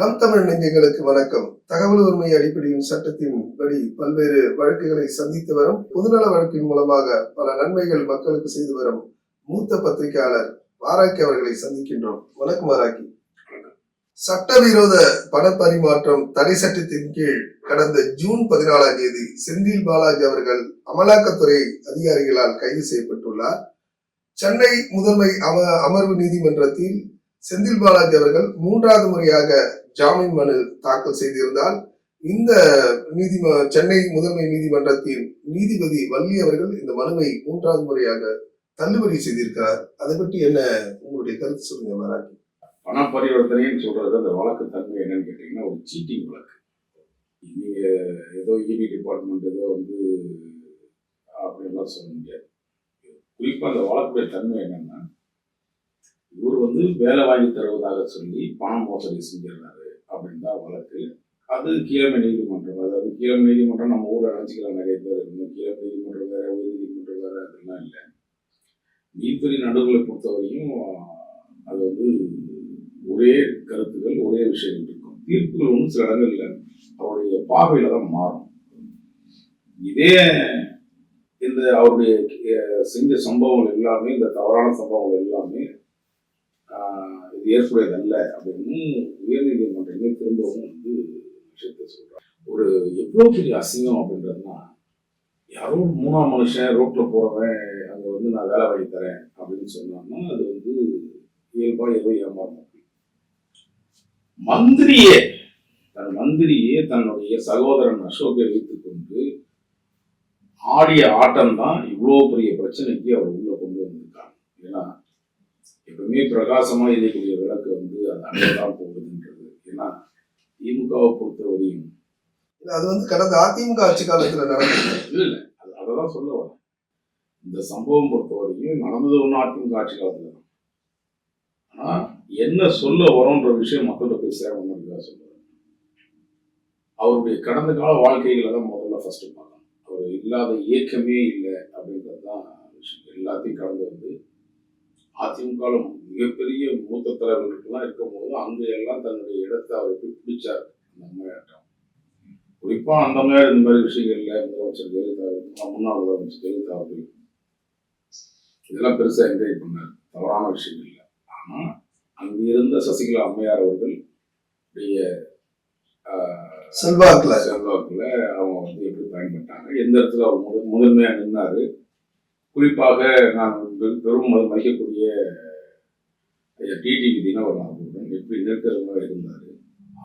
நம் தமிழ் நெஞ்சங்களுக்கு வணக்கம். தகவல் உரிமை அடிப்படையின் சட்டத்தின் படி பல்வேறு வழக்குகளை சந்தித்து வரும் பொதுநல வழக்கின் மூலமாக பல நன்மைகள் மக்களுக்கு செய்து வரும் மூத்த பத்திரிகையாளர் வாராக்கி அவர்களை சந்திக்கின்றோம். வணக்கம் வாராக்கி. சட்டவிரோத பண பரிமாற்றம் தடை சட்டத்தின் கீழ் கடந்த ஜூன் பதினாலாம் தேதி செந்தில் பாலாஜி அவர்கள் அமலாக்கத்துறை அதிகாரிகளால் கைது செய்யப்பட்டுள்ளார். சென்னை முதன்மை அம அமர்வு நீதிமன்றத்தில் செந்தில் பாலாஜி அவர்கள் மூன்றாவது முறையாக ஜாமீன் மனு தாக்கல் செய்திருந்தால் இந்த நீதிம சென்னை முதன்மை நீதிமன்றத்தின் நீதிபதி வள்ளி அவர்கள் இந்த மனுவை மூன்றாவது முறையாக தள்ளுபடி செய்திருக்கிறார். அதை பற்றி என்ன உங்களுடைய கருத்து சொல்லுங்க மராட்டி பண பரிவர்த்தனைன்னு சொல்றது அந்த வழக்கு தன்மை என்னன்னு கேட்டீங்கன்னா ஒரு சீட்டிங் வழக்கு. நீங்க ஏதோ இடி டிபார்ட்மெண்ட் ஏதோ வந்து அப்படின்லாம் சொல்ல முடியாது. குறிப்பா அந்த வழக்குடைய தன்மை என்னன்னா இவர் வந்து வேலை வாங்கி தருவதாக சொல்லி பணம் மோசடி செஞ்சிடுறாரு அப்படின்னு தான் வழக்கு. அது கீழமை நீதிமன்றம். அதாவது கீழமை நீதிமன்றம் நம்ம ஊரில் நினச்சிக்கலாம் நிறைய பேர் இருக்கணும் கீழமை நீதிமன்றம் வேற உயர் நீதிமன்றம் வேற அதெல்லாம் இல்லை. நீதித்துறை நடுவுகளை பொறுத்தவரையும் அது வந்து ஒரே கருத்துக்கள் ஒரே விஷயங்கள் இருக்கும். தீர்ப்புகள் ஒன்றும் சில இல்லை. அவருடைய பார்வையில தான் மாறும். இதே இந்த அவருடைய செஞ்ச சம்பவங்கள் எல்லாமே இந்த தவறான சம்பவங்கள் எல்லாமே இது ஏற்புடையதல்ல அப்படின்னு உயர்நீதிமன்றமே திரும்பவும் வந்து விஷயத்தை சொல்றாங்க. ஒரு எவ்வளோ பெரிய அசிங்கம் அப்படின்றதுனா யாரோ ஒரு மூணாம் மனுஷன் ரோட்டில் போகிறவன் அங்கே வந்து நான் வேலை வாங்கி தரேன் அப்படின்னு சொன்னாங்கன்னா அது வந்து இயல்பாக ஏதோ ஏமாறும். மந்திரியே தன் மந்திரியே தன்னுடைய சகோதரன் அசோக்கை வைத்துக்கொண்டு ஆடிய ஆட்டம் தான் இவ்வளோ பெரிய பிரச்சனைக்கு அவர் உள்ள கொண்டு வந்திருக்காங்க. ஏன்னா எப்பவுமே பிரகாசமா எரியக்கூடிய விளக்கு வந்து அது அங்கதான் போகுதுன்றது. ஏன்னா திமுகவை பொறுத்தவரையும். அது வந்து கடந்த அதிமுக ஆட்சி காலத்துல நடந்தது. இல்ல இல்ல. அது அதை தான் சொல்ல வரேன். இந்த சம்பவம் பொறுத்தவரைக்கும் நடந்தது ஒன்று அதிமுக ஆட்சி காலத்துல தான். ஆனா என்ன சொல்ல வரோன்ற விஷயம் மக்கள்கிட்ட போய் சேரணும்னு சொல்லுவார் அவருடைய கடந்த கால வாழ்க்கைகளை தான் முதல்ல ஃபர்ஸ்ட் பார்க்கணும். அவர் இல்லாத இயக்கமே இல்லை அப்படின்றது தான் விஷயம். எல்லாத்தையும் கடந்து வந்து அதிமுக மிகப்பெரிய மூத்த தலைவர்களுக்கெல்லாம் இருக்கும்போது அங்க எல்லாம் தன்னுடைய இடத்தை அவர் எப்படி பிடிச்சார்? அந்த அம்மையாட்டம் குறிப்பா அந்த மாதிரி இந்த மாதிரி விஷயங்கள்ல முதலமைச்சர் ஜெயலலிதா அவர்கள், முன்னாள் முதலமைச்சர் ஜெயலலிதா அவர்கள் இதெல்லாம் பெருசா என்கரேஜ் பண்ணார். தவறான விஷயம் இல்லை. ஆனா அங்க இருந்த சசிகலா அம்மையார் அவர்கள் செல்வாக்குல. செல்வாக்குல அவங்க வந்து எப்படி பயன்பட்டாங்க? எந்த இடத்துல அவர் முத முதன்மையா நின்னாரு? குறிப்பாக நான் பெரும் மதி- மதிக்கக்கூடிய டிடிவி தினகரன் எப்படி நெருக்கமாக இருந்தார்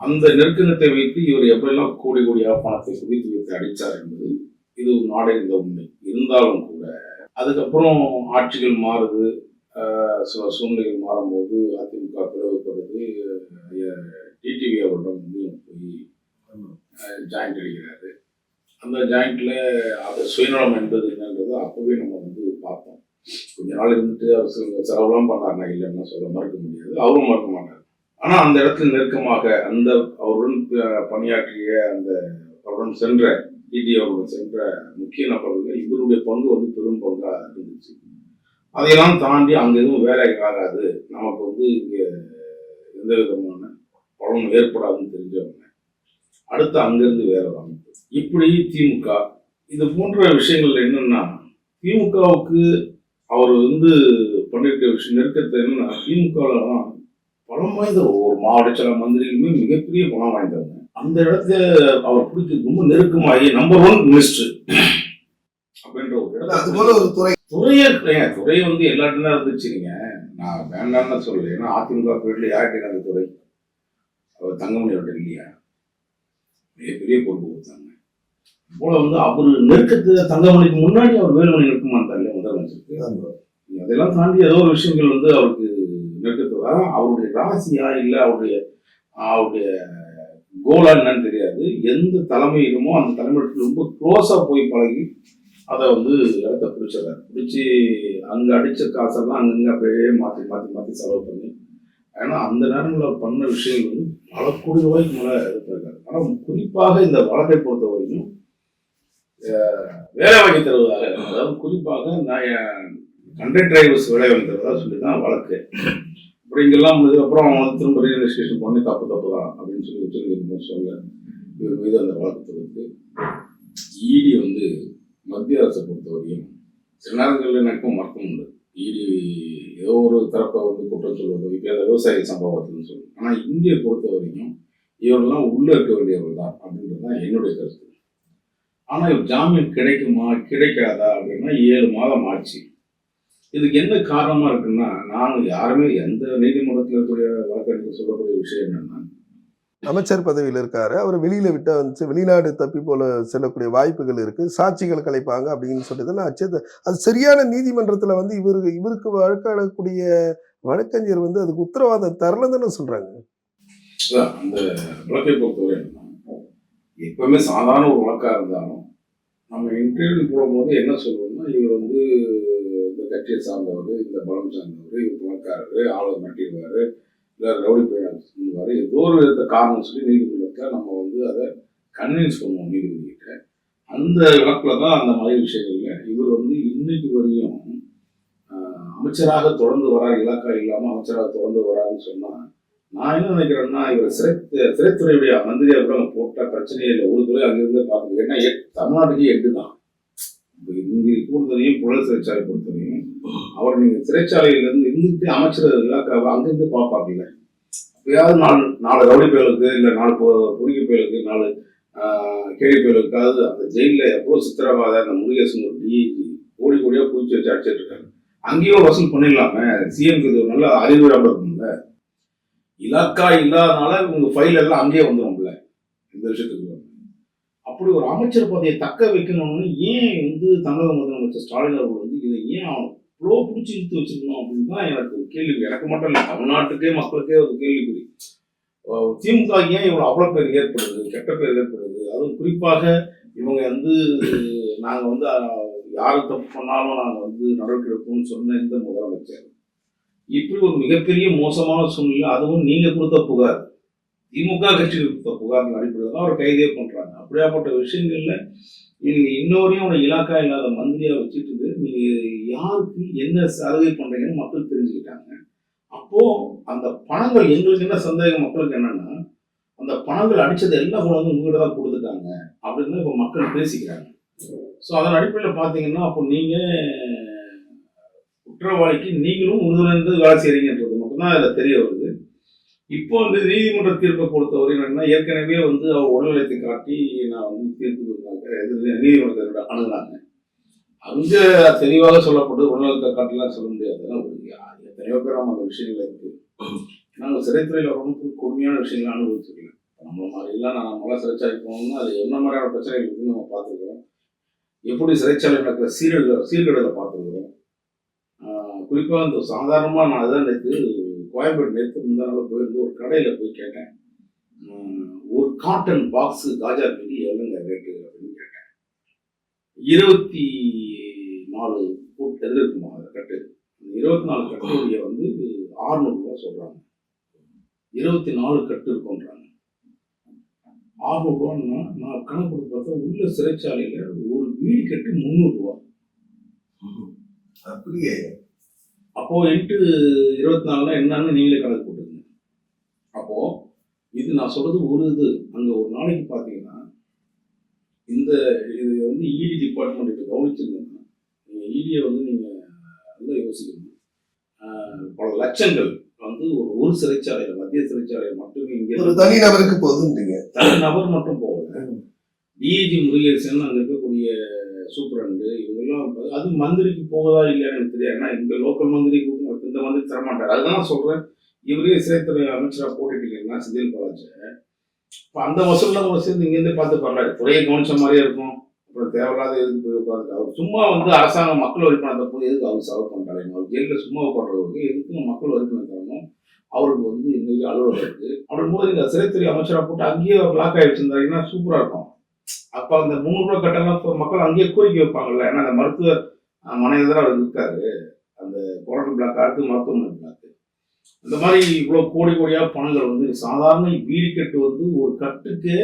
அந்த நெருக்கத்தை வைத்து இவர் எப்படியெல்லாம் கோடி கோடியாக பணத்தை குவித்து வைத்து அடித்தார் என்பது இது ஒரு நாடறிந்த உண்மை. இருந்தாலும் கூட அதுக்கப்புறம் ஆட்சிகள் மாறுது. சில சூழ்நிலைகள் மாறும்போது அதிமுக பிளவுபடுது. டிடிவி அவரிடம் வந்து போய் ஜாயிண்ட் அடிக்கிறாரு. அந்த ஜாயிண்ட்ல அது சுயநலம் என்பது என்னன்றது அப்பவே நம்ம வந்து பார்ப்போம். கொஞ்ச நாள் இருந்துட்டு அவர் சில செலவுலாம் பண்ணாருன்னா இல்லைன்னா சொல்ல மறுக்க முடியாது. அவரும் மறுக்க மாட்டார். ஆனால் அந்த இடத்துல நெருக்கமாக அந்த அவருடன் பணியாற்றிய அந்த அவருடன் சென்ற டிடி அவருடன் சென்ற முக்கிய நபர்கள் இவருடைய பங்கு வந்து பெரும் பங்காக இருந்துச்சு. அதையெல்லாம் தாண்டி அங்கே எதுவும் வேலை ஆகாது. நமக்கு வந்து இங்கே எந்த விதமான பலனும் ஏற்படாதுன்னு தெரிஞ்சவங்க. அடுத்து அங்கேருந்து வேற ஒரு இப்படி திமுக. இது போன்ற விஷயங்கள் என்னன்னா திமுகவுக்கு அவர் வந்து பண்ணிருக்க விஷயம் நெருக்கத்தை என்னன்னா திமுகவில் தான் பணம் வாய்ந்த ஒரு மாவட்ட சில மந்திரிகளுமே மிகப்பெரிய பணம் வாய்ந்தவங்க. அந்த இடத்துல அவர் பிடிக்க ரொம்ப நெருக்கமாகி நம்பர் ஒன் மினிஸ்டர் அப்படின்ற ஒரு இடத்துல அது போல ஒரு துறை. துறையே துறை வந்து எல்லா இடத்துல இருந்துச்சுங்க நான் வேண்டாம்னு சொல்லல. ஏன்னா அதிமுக பீரியட்ல யார்கிட்ட அந்த துறை. அவர் தங்கமணியோட இல்லையா? மிகப்பெரிய பொறுப்பு கொடுத்தாங்க. போல வந்து அவர் நெருக்கத்து தங்கமணிக்கு முன்னாடி அவர் வேலுமணி நெருக்கமா இருந்தார் முதலமைச்சருக்கு அதெல்லாம் தாண்டி ஏதோ ஒரு விஷயங்கள் வந்து அவருக்கு நெருக்கத்து அதான் அவருடைய ராசியா இல்லை? அவருடைய அவருடைய கோலா என்னன்னு தெரியாது. எந்த தலைமையிலுமோ அந்த தலைமையில ரொம்ப க்ளோஸா போய் பழகி அதை வந்து இடத்த பிடிச்சிடறாரு. பிடிச்சி அங்க அடிச்ச காசெல்லாம் அங்கங்க அப்படியே மாத்தி மாத்தி மாத்தி செலவு பண்ணி ஏன்னா அந்த நேரங்களில் பண்ண விஷயங்கள் வந்து பல கோடி ரூபாய்க்கு மேலே இருந்திருக்காரு ஆனால் குறிப்பாக இந்த வழக்கை பொறுத்த வேலை வாங்கி தருவதாக அதாவது குறிப்பாக நான் கண்டக்ட் டிரைவர்ஸ் வேலை வாங்கி தருவதாக சொல்லி தான் வழக்கு. அப்படி அப்புறம் இங்கெல்லாம் முடிஞ்சது அப்புறம் அவன் வந்து திரும்ப ரீஇன்வெஸ்டிகேஷன் பண்ணி தப்பு தப்பு தான் அப்படின்னு சொல்லி உச்சநீதிமன்றம் சொல்ல இவர் மீது அந்த வழக்கு தொடுத்து இடி வந்து மத்திய அரசை பொறுத்தவரையும் சில நேரங்களில் எனக்கும் மறக்க உண்டு. இடி ஏதோ ஒரு தரப்பை வந்து குற்றம் சொல்வது இப்போ அந்த விவசாய சம்பவத்துன்னு சொல்லுவோம் ஆனால் இந்தியை பொறுத்த வரைக்கும் இவர்கள்லாம் உள்ளே இருக்க வேண்டியவர்கள் தான் அப்படின்றது தான் என்னுடைய கருத்து. ஆனால் ஜாமீன் கிடைக்குமா கிடைக்காதா அப்படின்னா ஏழு மாதம் ஆச்சு. இதுக்கு என்ன காரணமா இருக்குன்னா நாங்கள் யாருமே எந்த நீதிமன்றத்தில் இருக்கக்கூடிய வழக்கறிஞர் சொல்லக்கூடிய விஷயம் என்னன்னா அமைச்சர் பதவியில் இருக்காரு. அவர் வெளியில விட்டா வந்து வெளிநாடு தப்பி போல செல்லக்கூடிய வாய்ப்புகள் இருக்கு. சாட்சிகள் கலைப்பாங்க அப்படின்னு சொல்லிட்டு அச்சத்தை அது சரியான நீதிமன்றத்துல வந்து இவருக்கு இவருக்கு வழக்காடக்கூடிய வழக்கறிஞர் வந்து அதுக்கு உத்தரவாதம் தரலன்னு சொல்றாங்க. அதான் அந்த வழக்கை பொறுத்தவரை எப்பவுமே சாதாரண ஒரு வழக்காக இருந்தாலும் நம்ம இன்டர்வியூ போடும்போது என்ன சொல்லுவோம்னா இவர் வந்து இந்த கட்சியை சார்ந்தவர் இந்த பலம் சார்ந்தவர் இவர் பணக்காரர் ஆளை மாட்டிடுவார் இல்லை ரவுடி பண்ணுவார் ஏதோ ஒரு விதத்தை காரணம் சொல்லி நீதிமன்றத்தில் நம்ம வந்து அதை கன்வின்ஸ் பண்ணுவோம் நீதிபதிகிட்ட. அந்த வழக்கில் தான் அந்த மாதிரி விஷயங்கள்ல இவர் வந்து இன்னைக்கு வரையும் அமைச்சராக தொடர்ந்து வரார் இலாக்கா இல்லாமல் அமைச்சராக தொடர்ந்து வராருன்னு சொன்னால் நான் என்ன நினைக்கிறேன்னா இவர் சிறை சிறைத்துறையுடைய மந்திரியா கூட அவங்க போட்டா பிரச்சனையே இல்லை. ஒரு துறை அங்கிருந்து பார்த்துக்கோ ஏன்னா எட்- தமிழ்நாட்டுக்கு எட்டு தான். இங்கே பொறுத்தவரையும் புழல் சிறைச்சாலை பொறுத்தவரையும் அவர் நீங்கள் சிறைச்சாலையிலேருந்து இருந்துட்டு அமைச்சர் இலாக்காவை அங்கிருந்து பார்ப்பாங்கல்ல எப்பயாவது நாலு நாலு ரவுடி பயலுக்கு இல்லை நாலு பொ- பொறுக்கி பயலுக்கு நாலு கேள்வி பயலுக்காவது அந்த ஜெயிலில் எவ்வளோ சித்திரவாத அந்த முருகேசன் ஒரு டிஐஜி கோடி கோடியாக குவிச்சு வச்சு அடிச்சிட்டு இருக்காங்க அங்கேயும் வசூல் பண்ணிடலாமே. சிஎம்க்கு இது ஒரு நல்ல அறிவுரையாக இருக்கும்ல. இலாக்கா இல்லாதனால உங்க ஃபைல் எல்லாம் அங்கேயே வந்துடும்ல இந்த விஷயத்துக்கு. அப்படி ஒரு அமைச்சர் பதவியை தக்க வைக்கணும்னு ஏன் வந்து தமிழக முதலமைச்சர் ஸ்டாலின் அவர்கள் வந்து இதை ஏன் அவன் இவ்வளோ பிடிச்சி இழுத்து வச்சிருக்கணும் அப்படின்னு தான் எனக்கு ஒரு கேள்வி. எனக்கு மட்டும் இல்லை தமிழ்நாட்டுக்கே மக்களுக்கே ஒரு கேள்விக்குறி. திமுக ஏன் இவ்வளோ அவ்வளோ பேர் ஏற்படுது கெட்ட பேர் ஏற்படுது? அதுவும் குறிப்பாக இவங்க வந்து நாங்கள் வந்து அஹ், தப்பு பண்ணாலும் நாங்கள் வந்து நடவடிக்கை எடுப்போம்னு சொன்ன இந்த முதலமைச்சர். இப்படி ஒரு மிகப்பெரிய மோசமான சூழ்நிலை அதுவும் நீங்க கொடுத்த புகார். திமுக கட்சி கொடுத்த புகார் அடிப்படையில் தான் அவர் கைதே பண்றாங்க. அப்படியாப்பட்ட விஷயங்கள்ல நீங்க இன்னொரு ஒரு இலாக்கா இல்லாத மந்திரியா வச்சுட்டு நீங்க யாருக்கு என்ன சலுகை பண்றீங்கன்னு மக்கள் தெரிஞ்சுக்கிட்டாங்க. அப்போ அந்த பணங்கள் எங்களுக்கு என்ன சந்தேகம் மக்களுக்கு என்னன்னா அந்த பணங்கள் அடிச்சது எல்லாம் கொண்டு வந்து உங்ககிட்ட தான் கொடுத்துட்டாங்க அப்படின்னு இப்போ மக்கள் பேசிக்கிறாங்க. ஸோ அதன் அடிப்படையில் பார்த்தீங்கன்னா அப்போ நீங்கள் குற்றவாளிக்கு நீங்களும் உறுதுணைந்து வேலை செய்கிறீங்கன்றது மட்டும்தான் அதில் தெரிய வருது. இப்போ வந்து நீதிமன்ற தீர்ப்பை பொறுத்தவரை என்னன்னா ஏற்கனவே வந்து அவர் உடல்நலத்தை காட்டி நான் வந்து தீர்ப்பு கொடுத்தாங்க. இது நீதிமன்றத்தை அணுகுனாங்க அங்கே தெளிவாக சொல்லப்பட்டு உடல்நலத்தை காட்டலாம் சொல்ல முடியாது. எத்தனையோ பேர் அந்த விஷயங்கள் இருக்கு. நாங்கள் சிறைத்துறையில் ரொம்ப கொடுமையான விஷயங்களை அனுபவிச்சிருக்கேன். நம்மள மாதிரிலாம் நான் நம்மளாம் சிறைச்சாலை போனோம்னா அது என்ன மாதிரியான பிரச்சனைகள் இருக்குன்னு நம்ம பார்த்துருக்கோம். எப்படி சிறைச்சாலை நடக்கிற சீரழ சீர்கேடுகளை பார்த்துருக்குறோம் குறிப்பாக இந்த சாதாரணமாக நான் அதான் நேற்று கோயம்பேடு நேற்று முந்தா போயிருந்து ஒரு கடையில் போய் கேட்டேன். ஒரு காட்டன் பாக்ஸ் காஜா பிடி எவ்வளோங்க ரேட்டு அப்படின்னு கேட்டேன். இருபத்தி நாலு போட்டு இருக்குமா? அந்த கட்டு இருபத்தி நாலு கட்டுடைய வந்து ஆறுநூறுபா சொல்கிறாங்க இருபத்தி நாலு கட்டு இருக்குன்றாங்க ஆறுநூறுவான்னா நான் கணக்கு பார்த்தா உள்ள சிறைச்சாலையில் ஒரு வீடு கட்டு முந்நூறுரூவா அப்படியே. அப்போ இன்ட்டு இருபத்தி நாலுனா என்னன்னு நீங்களே கணக்கு போட்டுருங்க அப்போ இது நான் சொல்றது ஒரு இது. அங்க ஒரு நாளைக்கு பாத்தீங்கன்னா இந்த இது வந்து இடி டிபார்ட்மெண்ட் இது கவனிச்சிருந்தீங்கன்னா நீங்க இடியை வந்து நீங்க நல்லா யோசிக்கணும். பல லட்சங்கள் வந்து ஒரு ஒரு சிறைச்சாலையில மத்திய சிறைச்சாலையில மட்டுமே இங்க ஒரு தனி நபருக்கு போதுன்றீங்க நபர் மட்டும் போகல. டிஐஜி முருகேசன் அங்க இருக்கக்கூடிய சூப்பரண்டு இவங்கெல்லாம் அது மந்திரிக்கு போகுதா இல்லையான்னு எனக்கு தெரியாது. ஏன்னா இந்த லோக்கல் மந்திரிக்கு இந்த மந்திரி தரமாட்டார் அதுதான் நான் இவரே சிறைத்துறை அமைச்சராக போட்டுட்டீங்கன்னா செந்தில் பாலாஜி. இப்போ அந்த வசூலில் கூட சேர்ந்து இங்கேருந்து பார்த்து பரவாயில்ல. துறையை கவனிச்ச மாதிரியே இருக்கும். அப்புறம் தேவையில்லாத எதுக்கு போய் உட்காந்து அவர் சும்மா வந்து அரசாங்கம் மக்கள் வரி பணத்தை போய் எதுக்கு அவர் செலவு பண்ணுறாங்க அவர் ஜெயிலில் சும்மா உட்காடுறவருக்கு எதுக்கும் மக்கள் வரிப்பணம் தரணும்? அவருக்கு வந்து இன்னைக்கு அலுவலகம் இருக்குது இருக்கு போது இந்த சிறைத்துறை அமைச்சராக போட்டு அங்கேயே அவர் லாக் ஆகி வச்சிருந்தாருன்னா சூப்பராக இருக்கும். அப்போ அந்த மூணு ரூபா கட்டணம் மக்கள் அங்கேயே கோரிக்கை வைப்பாங்கல்ல. ஏன்னா அந்த மருத்துவ அஹ், தான் அவர் இருக்காரு. அந்த கொரோனா பிளாக் அடுத்து மருத்துவமனை பிளாக். இந்த மாதிரி இவ்வளோ கோடி கோடியாக பணங்கள் வந்து சாதாரண வீடு கட்டு வந்து ஒரு கட்டுக்கு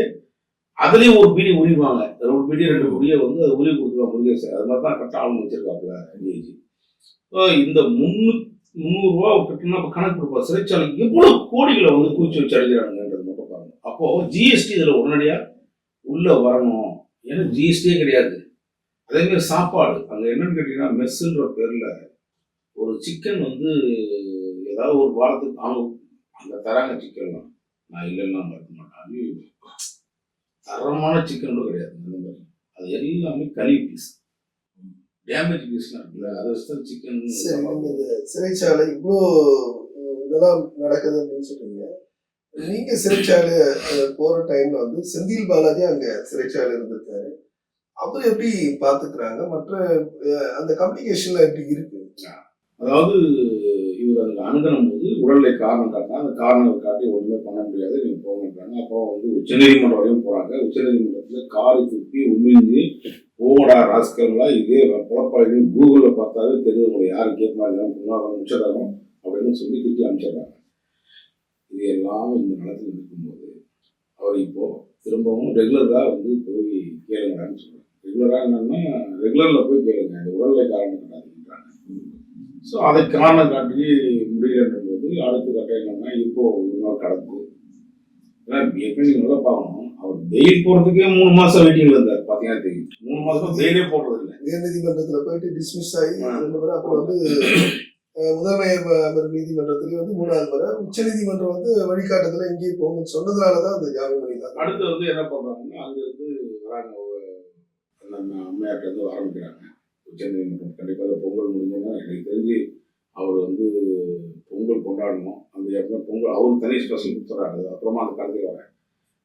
அதுலேயும் ஒரு பீடி உரிவாங்க. ஒரு பீடி ரெண்டு பீடியை வந்து அது உரிவு கொடுத்துருவாங்க முருகேசன். அது மாதிரி தான் கட்ட ஆளுங்க வச்சிருக்காப்புல டிஐஜி இந்த முன்னூ முந்நூறுரூவா கட்டினா அப்போ கணக்கு கொடுப்பா சிறைச்சாலைக்கு எவ்வளோ கோடிகளை வந்து கூச்சி வச்சு அடிக்கிறானுங்கன்றது மட்டும் பாருங்க. அப்போது ஜிஎஸ்டி இதில் உடனடியாக உள்ளே வரணும். ஏன்னா ஜிஎஸ்டியே கிடையாது. அதேமாரி சாப்பாடு. அங்கே என்னன்னு கேட்டிங்கன்னா மெஸ்ஸுன்ற பேரில் ஒரு சிக்கன் வந்து ஏதாவது ஒரு வாரத்துக்கு அவங்க அங்கே தராங்க சிக்கன்லாம் நான் இல்லைன்னா மறக்க மாட்டேன் அது தரமான சிக்கன் கூட கிடையாது. அந்த மாதிரி. அது எல்லாமே கலி பீஸ் டேமேஜ் பீஸ்லாம் இருக்குல்ல அதை வச்சு தான் சிக்கன் இந்த சிறைச்சாலை இவ்வளோ இதெல்லாம் நடக்குது அப்படின்னு சொல்றீங்க. நீங்க சிறைச்சாலை போற டைம்ல வந்து செந்தில் பாலாஜி அங்க சிறைச்சாலை இருந்திருக்காரு. அவர் எப்படி பாத்துக்கிறாங்க? மற்ற அந்த கம்யூனிகேஷன்ல எப்படி இருக்கு? அதாவது இவர் அங்கே அணுகணும் போது உடல்நிலை காரணம் காட்டினா அந்த காரணம் காட்டி ஒன்றுமே பண்ண முடியாது நீங்கள் போங்கன்றாங்க. அப்புறம் வந்து உச்சநீதிமன்றம் வரையும் போகிறாங்க உச்சநீதிமன்றத்தில் காரை துப்பி உமிழ்ந்து போடா ராஸ்கர்களா இதே புலப்பாளையும் கூகுளில் பார்த்தாவே தெரியும் உங்களை யார் மாதிரி புண்ணாகம் உச்சதகம் அப்படின்னு சொல்லி திட்டி அனுப்பிச்சிடுறாங்க. இது எல்லாம் இந்த நிலத்தில் இருக்கும்போது அவர் இப்போ திரும்பவும் ரெகுலராக வந்து போய் கேளுங்கன்னு சொல்கிறாங்க ரெகுலராக என்னன்னா ரெகுலரில் போய் கேளுங்க. இந்த உடல்நிலை காரணம் காட்டாதுன்றாங்க ஸோ அதை காரணம் காட்டி முடியலன்ற போது அடுத்த கட்டம் என்னன்னா இப்போ இன்னொரு கடத்து ஏன்னா எப்படி நீங்க நல்லா பார்க்கணும். அவர் பெயில் போறதுக்கே மூணு மாசம் வெயிட்டிங்ல இருந்தார் பாத்தீங்கன்னா தெரியும். மூணு மாசம் பெயிலே போடுறது இல்லை உயர்நீதிமன்றத்துல போயிட்டு டிஸ்மிஸ் ஆகி. ரெண்டு அப்புறம் வந்து முதன்மை அம- நீதிமன்றத்திலேயே வந்து மூணாவது முறை உச்ச நீதிமன்றம் வந்து வழிகாட்டுதல இங்கேயே போங்கன்னு சொன்னதுனாலதான் அந்த ஜாமீன் பண்ணிட்டாங்க அடுத்து வந்து என்ன பண்றாங்கன்னா அங்க இருந்து வராங்க அம்மையார்ட்ட இருந்து ஆரம்பிக்கிறாங்க. உச்சநீதிமன்றம் கண்டிப்பா இந்த பொங்கல் முடிஞ்சதுன்னா எனக்கு தெரிஞ்சு அவர் வந்து பொங்கல் கொண்டாடணும். அந்த இடத்துல பொங்கல் அவருக்கு தனி ஸ்பெஷல் கொடுத்துறாரு. அப்புறமா அந்த கருத்துக்கு வரேன்.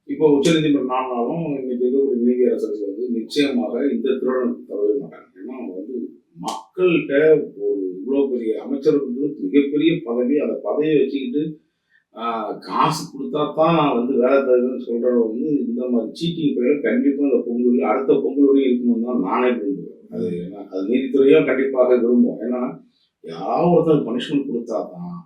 இப்போ உச்சநீதிமன்றம் நாளாலும் இன்னைக்கு இருக்கக்கூடிய நீதியரசர்கள் வந்து நிச்சயமாக இந்த திருடன் தரவே மாட்டாங்க. ஏன்னா அவங்க வந்து மக்கள்கிட்ட ஒரு இவ்வளோ பெரிய அமைச்சர்ன்றது மிகப்பெரிய பதவி அந்த பதவியை வச்சுக்கிட்டு காசு கொடுத்தா தான் நான் வந்து வேலை தருவேன்னு சொல்றவங்க வந்து இந்த மாதிரி சீட்டிங் பேர் கண்டிப்பாக இந்த பொங்கல் அடுத்த பொங்கல் வரையும் இருக்கணும் தான் நானே விரும்புவேன். அது ஏன்னா அது நீதித்துறையும் கண்டிப்பாக விரும்பும் ஏன்னா யாராவது ஒருத்தர் பனிஷ்மெண்ட் கொடுத்தா தான்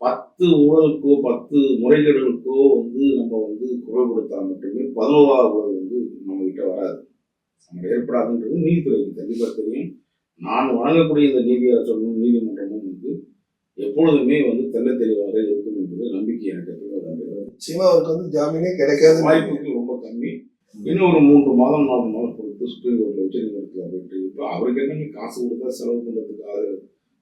பத்து ஊழலுக்கோ பத்து முறைகேடுகளுக்கோ வந்து நம்ம வந்து குரல் கொடுத்தா மட்டுமே பதினோராவது ஊழல் வந்து நம்ம கிட்ட வராது. நம்ம ஏற்படாதுன்றது நீதித்துறைக்கு கண்டிப்பாக தெரியும். நான் வணங்கக்கூடிய இந்த நீதியரசர்களும் நீதிமன்றமும் வந்து எப்பொழுதுமே வந்து தெள்ள தெளிவாக இருக்கும் என்பது நம்பிக்கை எனக்கு. நிச்சயமா அவருக்கு வந்து ஜாமீனே கிடைக்காது. வாய்ப்புகள் ரொம்ப கம்மி. இன்னும் ஒரு மூன்று மாதம் நாலு மாதம் பொறுத்து சுப்ரீம் கோர்ட்ல உச்ச நீதிமன்றத்தில் போயிட்டு இப்போ அவருக்கு என்னங்க காசு கொடுத்தா செலவு பண்ணுறதுக்காக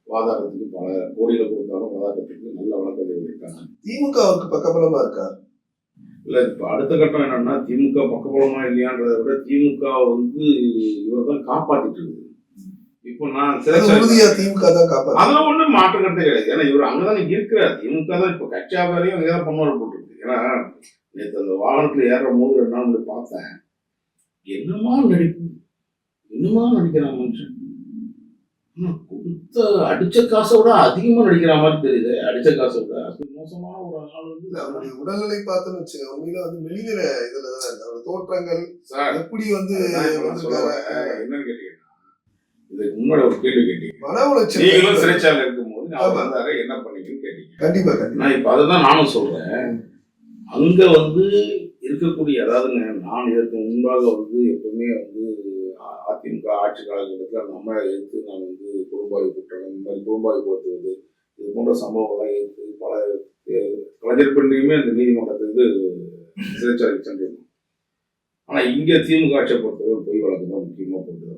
வாதாடத்துக்கு பல கோடியில கொடுத்தாலும் வாதாடத்துக்கு நல்ல வழக்கறிஞர்கள் இருக்காங்க. திமுக அவருக்கு பக்கபலமா இருக்கா? இல்ல இப்ப அடுத்த கட்டம் என்னன்னா திமுக பக்கபலமா இல்லையான்றதை விட திமுக வந்து இவர் தான் காப்பாத்திட்டு இருக்குது. இப்போ நான் அது உறுதியா திமுக தான் காப்பாத்து அதுல ஒண்ணும் மாற்று கருத்தே கிடையாது. ஏன்னா இவர் அங்கதான் இருக்கிறார். திமுக தான் இப்ப கட்சியா வேலையும் அங்கதான் பொண்ணு போட்டுருக்கு. ஏன்னா நேற்று அந்த வாகனத்துல ஏறும் போது ரெண்டு நாள் பார்த்தேன். என்னமா நடிப்பு? என்னமா நடிக்கிறான் மனுஷன்? கொடுத்த அடிச்ச காசை விட அதிகமா நடிக்கிற மாதிரி தெரியுது. அடிச்ச காசை விட அப்படி மோசமான ஒரு ஆள் வந்து அவருடைய உடல்நிலை பார்த்தோன்னு வச்சுக்க உண்மையில வந்து வெளியில இதுலதான் இருக்கு. அவர் தோற்றங்கள் எப்படி வந்து என்னன்னு கேட்டீங்கன்னா இதுக்கு முன்னாடி ஒரு கேள்வி கேட்டீங்க. மன உளைச்சல். நீங்களும் சிறைச்சாலை இருக்கும்போது நான். வந்தாரு என்ன பண்ணீங்கன்னு கேட்டீங்க. கண்டிப்பா நான் இப்ப அதுதான் நானும் சொல்றேன். அங்க வந்து இருக்கக்கூடிய அதாவதுங்க நான் இதற்கு முன்பாக வந்து எப்பவுமே வந்து அதிமுக ஆட்சி காலகட்டத்தில் நம்ம எடுத்து நான் வந்து குடும்பாய் குற்றம் இந்த மாதிரி குடும்பாய் கொடுத்துவது இது போன்ற சம்பவங்கள்லாம் எடுத்து பல கலைஞர் பெண்ணையுமே அந்த நீதிமன்றத்துக்கு சிறைச்சாலைக்கு சென்றிருக்கோம் ஆனா இங்க திமுக ஆட்சியை பொறுத்தவரை பொய் வழக்கு தான் முக்கியமா போட்டு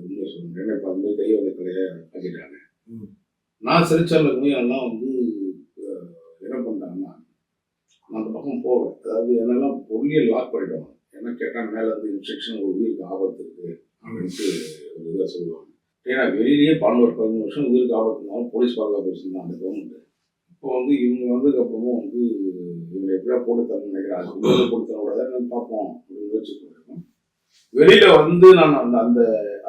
தான் பண்ணாங்க இப்போ அந்த கை வந்து கடையை ஆக்கிட்டாங்க நான் சிறைச்சாலில் போய் எல்லாம் வந்து என்ன பண்ணாங்கன்னா நான் அந்த பக்கம் போவேன். அதாவது என்னெல்லாம் பொருளியை லாக் பண்ணிடுவாங்க. என்ன கேட்டால் மேலே வந்து இன்ஸ்ட்ரக்ஷன் ஒரு உயிருக்கு ஆபத்து இருக்கு அப்படின்ட்டு ஒரு இதாக சொல்லுவாங்க. ஏன்னா வெளியிலேயே பன்னெண்டு பதிமூணு வருஷம் உயிருக்கு ஆபத்துனாலும் போலீஸ் பாதுகாப்பு வச்சிருந்தாங்க அந்த கவர்மெண்ட் இப்போ வந்து இவங்க வந்ததுக்கு அப்புறமும் வந்து இவங்க எப்படியா போட்டு தரணும்னு நினைக்கிறாங்க உள்ளே போட்டு தர பார்ப்போம் அப்படின்னு யோசிச்சுட்டு இருக்கோம். வெளியில் வந்து நான் அந்த அந்த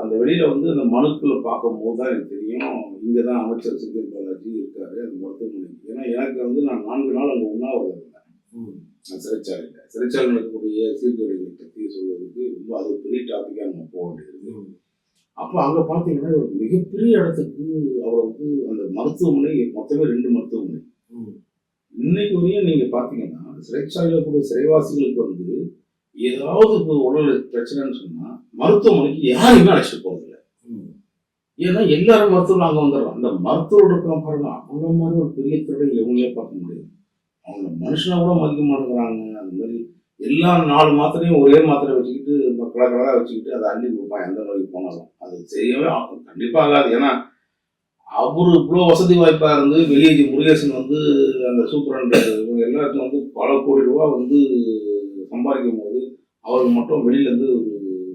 அந்த வெளியில வந்து அந்த மனுக்களை பார்க்கும்போது தான் எனக்கு தெரியும். இங்கே தான் அமைச்சர் செந்தில் பாலாஜி இருக்காரு அந்த மருத்துவமனைக்கு. ஏன்னா எனக்கு வந்து நான் நான்கு நாள் அங்கே உண்ணாவிரதம் இருந்தேன். நான் சிறைச்சாலையில். சிறைச்சாலையில் இருக்கக்கூடிய சீர்கேடுகளை பற்றி சொல்வதற்கு ரொம்ப அது பெரிய டாப்பிக்காக நம்ம போக வேண்டியது. அப்போ அங்கே பார்த்தீங்கன்னா ஒரு மிகப்பெரிய இடத்துக்கு அவர் வந்து அந்த மருத்துவமனை மொத்தமே ரெண்டு மருத்துவமனை. இன்னைக்கு வரையும் நீங்க பாத்தீங்கன்னா சிறைச்சாலையில் கூடிய சிறைவாசிகளுக்கு வந்து ஏதாவது இப்போ உடல் பிரச்சனைன்னு சொன்னா மருத்துவமனைக்கு யாருமே அழைச்சிட்டு போறதில்ல. ஏன்னா எல்லாரும் மருத்துவர் அங்கே வந்துடுறோம் அந்த மருத்துவர் இருக்கான் பாருங்க. அவங்க மாதிரி ஒரு பெரிய திருடை எவங்களே பார்க்க முடியாது. அவங்க மனுஷனை கூட மதிக்க மாட்டேங்கிறாங்க. அந்த மாதிரி எல்லா நாலு மாத்திரையும் ஒரே மாத்திரை வச்சுக்கிட்டு கலா கலராக வச்சுக்கிட்டு அதை அள்ளி கொடுப்பான். எந்த நோய்க்கு போனாலும். அது செய்யவே ஆகும் கண்டிப்பாக ஆகாது. ஏன்னா அவர் இவ்வளோ வசதி வாய்ப்பாக இருந்து வெளியே முருகேசன் வந்து அந்த சூப்பரண்ட் எல்லாருக்கும் வந்து பல கோடி ரூபா வந்து சம்பாதிக்கும் போது அவருக்கு மட்டும் வெளியிலேருந்து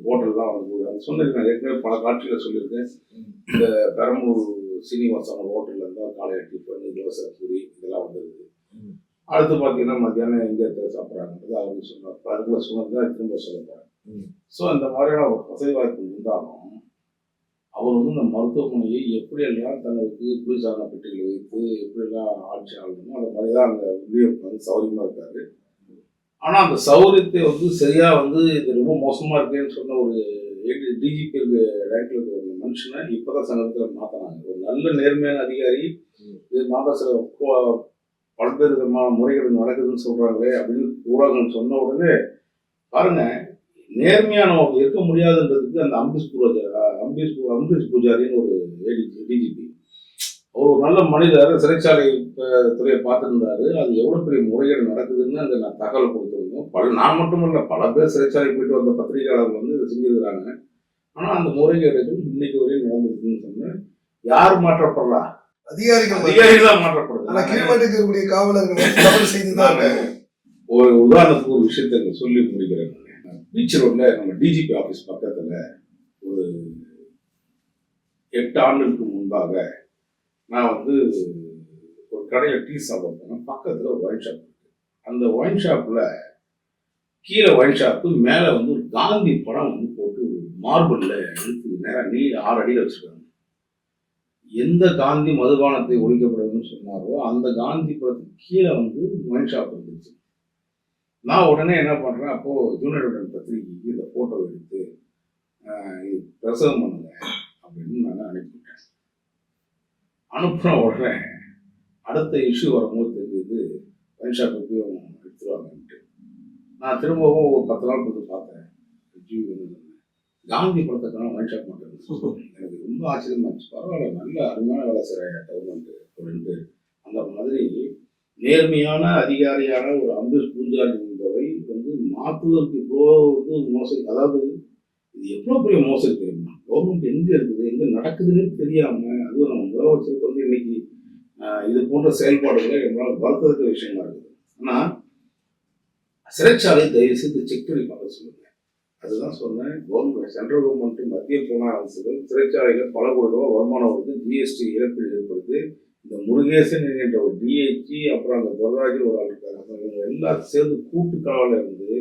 ஹோட்டல் தான் வந்து அது சொல்லியிருக்கேன் ஏற்கனவே பல காட்சியில் சொல்லியிருக்கேன். இந்த பெரம்பூர் சீனிவாசன் ஹோட்டலில் இருந்தால் காலை டிஃபன் தோசை பூரி இதெல்லாம் வந்துருது அடுத்து பார்த்தீங்கன்னா மத்தியானம் எங்கே சாப்பிட்றாங்கன்றது அவங்க சொன்னார் அதுக்குள்ள சொன்னது தான் திரும்ப சொல்ல ஸோ இந்த மாதிரியான ஒரு வசதி வாய்ப்பு இருந்தாலும் அவர் வந்து இந்த மருத்துவமனையை எப்படியெல்லாம் தனக்கு குளிர்சாதன பெட்டிகள் வைத்து எப்படியெல்லாம் ஆட்சி ஆகணுமோ அந்த மாதிரி தான் அங்கே உள்ளே வந்து சௌரியமாக இருக்காரு. ஆனால் அந்த சௌரியத்தை வந்து சரியாக வந்து இது ரொம்ப மோசமாக இருக்கேன்னு சொன்ன ஒரு டிஜிபி ரேங்க்ல இருக்க ஒரு மனுஷனை இப்போதான் சங்கத்தில் மாற்றினாங்க ஒரு நல்ல நேர்மையான அதிகாரி. இது மாற்ற சில பல்வேறு விதமான முறைகள் நடக்குதுன்னு சொல்றாங்களே அப்படின்னு ஊடகங்கள் சொன்ன உடனே பாருங்க நேர்மையானவங்க இருக்க முடியாதுன்றதுக்கு அந்த அம்பீஷ் பூஜா அம்பீஷ் அம்பீஷ் பூஜாரின்னு ஒரு டிஜிபி அவர் ஒரு நல்ல மனிதர் சிறைச்சாலை துறையை பார்த்துருந்தாரு. அது எவ்வளோ பெரிய முறைகேடு நடக்குதுன்னு அங்கே நான் தகவல் கொடுத்துருந்தோம். பல நான் மட்டும் இல்லை பல பேர் சிறைச்சாலை போயிட்டு வந்த பத்திரிகையாளர்கள் வந்து இதை செஞ்சிருக்கிறாங்க. ஆனால் அந்த முறைகேடுகள் இன்னைக்கு வரையும் நடந்திருக்குன்னு சொன்னேன். யார் மாற்றப்படுறா? அதிகாரிகள். அதிகாரிகள் தான் மாற்றப்படுது. இருக்கக்கூடிய காவலர்கள் தவறு செய்துதான் ஒரு உதாரணத்துக்கு ஒரு விஷயத்தை சொல்லி முடிக்கிறேன். பீச் ரோட்ல நம்ம டிஜிபி ஆபீஸ் பக்கத்துல ஒரு எட்டு ஆண்டுகளுக்கு முன்பாக நான் வந்து ஒரு கடையில் டீ சாப்பிட போனேன். ஒரு ஒயின் ஷாப் இருக்கு. அந்த ஒயின் ஷாப்பில் கீழே ஒயின் ஷாப்பு மேலே வந்து ஒரு காந்தி படம் வந்து போட்டு ஒரு மார்பிள்ல இழுத்து நீ ஆறு அடியில் வச்சுருக்காங்க. எந்த காந்தி மதுபானத்தை ஒழிக்கப்படுதுன்னு சொன்னாரோ அந்த காந்தி படத்துக்கு கீழே வந்து ஒயின் ஷாப் இருந்துச்சு. நான் உடனே என்ன பண்ணுறேன் அப்போது ஜூனியர் பத்திரிகைக்கு இந்த ஃபோட்டோ எடுத்து இது பிரசவம் பண்ணுங்க அப்படின்னு நான் அனுப்பிட்டேன். அனுப்புன உடனே அடுத்த இஷ்யூ வரும்போது தெரிஞ்சது ஒயின் ஷாப் எப்படியும் எடுத்துருவாங்கன்ட்டு நான் திரும்பவும் ஒரு பத்து நாள் கொடுத்து பார்த்தேன். ஜி காந்தி படத்துக்கான ஒயின் ஷாப் மட்டும் எனக்கு ரொம்ப ஆச்சரியமா இருந்துச்சு. பரவாயில்ல நல்ல அருமையான வேலை செய்கிற கவர்மெண்ட் அப்படின்ட்டு. அந்த மாதிரி நேர்மையான அதிகாரியான ஒரு அம்பீஷ் பூஞ்சாரி என்பவை வந்து மாற்றுவதற்கு இவ்வளோ வந்து மோசடி. அதாவது இது எவ்வளோ பெரிய மோசடி தெரியுமா? கவர்மெண்ட் எங்கே இருக்குது? எங்கே நடக்குதுன்னு தெரியாமல் அதுவும் நம்ம முதலமைச்சருக்கு வந்து இன்னைக்கு இது போன்ற செயல்பாடுகளை நம்மளால் வருத்ததுக்கு விஷயமா இருக்குது. ஆனால் சிறைச்சாலை தயவு செய்து செக் பண்ணி பார்க்க சொல்லுங்க. அதுதான் சொன்னேன் கவர்மெண்ட் சென்ட்ரல் கவர்மெண்ட் மத்திய போன அரசுகள் சிறைச்சாலைகள் பல கோடி ரூபாய் வருமானம் வருது ஜிஎஸ்டி இழப்பீடு ஏற்படுது இந்த முருகேசன் என்கின்ற ஒரு டிஹெச்சி அப்புறம் அந்த துரராஜன் ஒரு ஆள் இருக்காங்க அப்புறம் இவங்க எல்லாரும் சேர்ந்து கூட்டு காவலில் இருந்து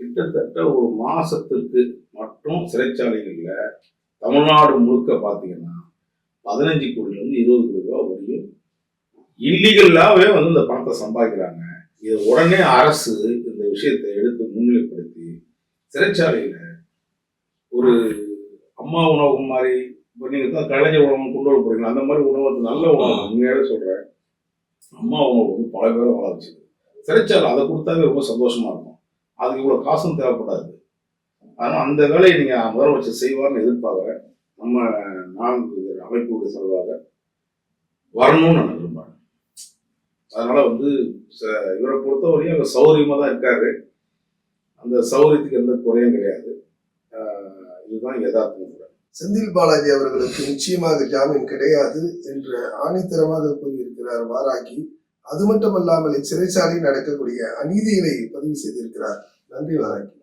கிட்டத்தட்ட ஒரு மாசத்துக்கு மட்டும் சிறைச்சாலைகளில் தமிழ்நாடு முழுக்க பார்த்தீங்கன்னா பதினஞ்சு கோடியிலேருந்து இருபது கோடி ரூபாய் வரையும் இல்லீகலாகவே வந்து இந்த பணத்தை சம்பாதிக்கிறாங்க. இது உடனே அரசு இந்த விஷயத்தை எடுத்து முன்னிலைப்படுத்தி சிறைச்சாலையில் ஒரு அம்மா உணவு மாதிரி இப்போ நீங்கள் தான் கலைஞர் உணவு கொண்டு வர போறீங்க அந்த மாதிரி உணவு நல்ல உணவு. உண்மையாவே சொல்கிறேன் அம்மா உணவு வந்து பல பேரை வாழ வச்சுது சிறைச்சாலை அதை கொடுத்தாவே ரொம்ப சந்தோஷமா இருக்கும். அதுக்கு இவ்வளோ காசும் தேவைப்படாது. ஆனால் அந்த வேலையை நீங்கள் முதலமைச்சர் செய்வார்னு எதிர்பார்க்குறேன். நம்ம நான்கு அமைப்புடைய சார்பாக வரணும்னு நான் விரும்புகிறேன் அதனால வந்து ச- இவரை பொறுத்தவரையும் அவர் சௌரியமாக தான் இருக்காரு. அந்த சௌரியத்துக்கு எந்த குறையும் கிடையாது. இதுதான் யதார்த்தம் கூட. செந்தில் பாலாஜி அவர்களுக்கு நிச்சயமாக ஜாமீன் கிடையாது என்று ஆணித்தரமாக கூறியிருக்கிறார் வாராகி. அது மட்டுமல்லாமல் இச்சிறைச்சாலையில் நடக்கக்கூடிய அநீதிகளை பதிவு செய்திருக்கிறார். நன்றி வாராகி.